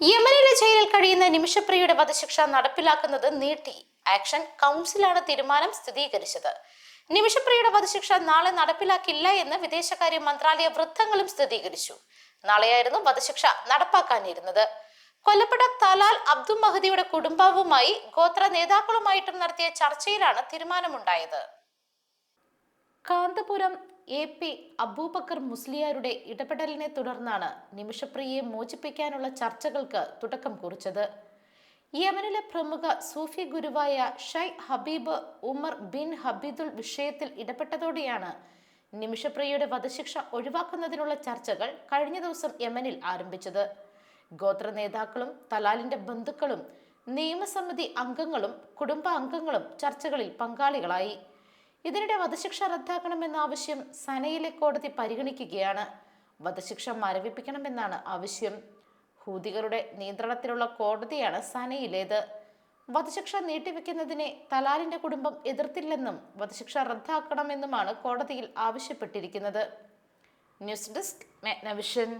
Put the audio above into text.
യമനിലെ ജയിലിൽ കഴിയുന്ന നിമിഷപ്രിയയുടെ വധശിക്ഷ നടപ്പിലാക്കുന്നത് നീട്ടി. ആക്ഷൻ കൗൺസിലാണ് തീരുമാനം സ്ഥിരീകരിച്ചത്. നിമിഷപ്രിയയുടെ വധശിക്ഷ നാളെ നടപ്പിലാക്കില്ല എന്ന് വിദേശകാര്യ മന്ത്രാലയ വൃത്തങ്ങളും സ്ഥിരീകരിച്ചു. നാളെയായിരുന്നു വധശിക്ഷ നടപ്പാക്കാനിരുന്നത്. കൊല്ലപ്പെട്ട തലാൽ അബ്ദുൽ മഹദിയുടെ കുടുംബവുമായി ഗോത്ര നേതാക്കളുമായിട്ടും നടത്തിയ ചർച്ചയിലാണ് തീരുമാനമുണ്ടായത്. കാന്തപുരം എ പി അബൂബക്കർ മുസ്ലിയാരുടെ ഇടപെടലിനെ തുടർന്നാണ് നിമിഷപ്രിയയെ മോചിപ്പിക്കാനുള്ള ചർച്ചകൾക്ക് തുടക്കം കുറിച്ചത്. യമനിലെ പ്രമുഖ സൂഫി ഗുരുവായ ഷൈ ഹബീബ് ഉമർ ബിൻ ഹബീദുൽ വിഷയത്തിൽ ഇടപെട്ടതോടെയാണ് നിമിഷപ്രിയയുടെ വധശിക്ഷ ഒഴിവാക്കുന്നതിനുള്ള ചർച്ചകൾ കഴിഞ്ഞ ദിവസം യമനിൽ ആരംഭിച്ചത്. ഗോത്ര നേതാക്കളും തലാലിന്റെ ബന്ധുക്കളും നിയമസമിതി അംഗങ്ങളും കുടുംബാംഗങ്ങളും ചർച്ചകളിൽ പങ്കാളികളായി. ഇതിനിടെ വധശിക്ഷ റദ്ദാക്കണമെന്ന ആവശ്യം സനയിലെ കോടതി പരിഗണിക്കുകയാണ്. വധശിക്ഷ മരവിപ്പിക്കണമെന്നാണ് ആവശ്യം. ഹൂതികളുടെ നിയന്ത്രണത്തിലുള്ള കോടതിയാണ് സനയിലേത്. വധശിക്ഷ നീട്ടിവെക്കുന്നതിനെ തലാലിന്റെ കുടുംബം എതിർത്തില്ലെന്നും വധശിക്ഷ റദ്ദാക്കണമെന്നുമാണ് കോടതിയിൽ ആവശ്യപ്പെട്ടിരിക്കുന്നത്. News desk മെഗ്നവിഷൻ.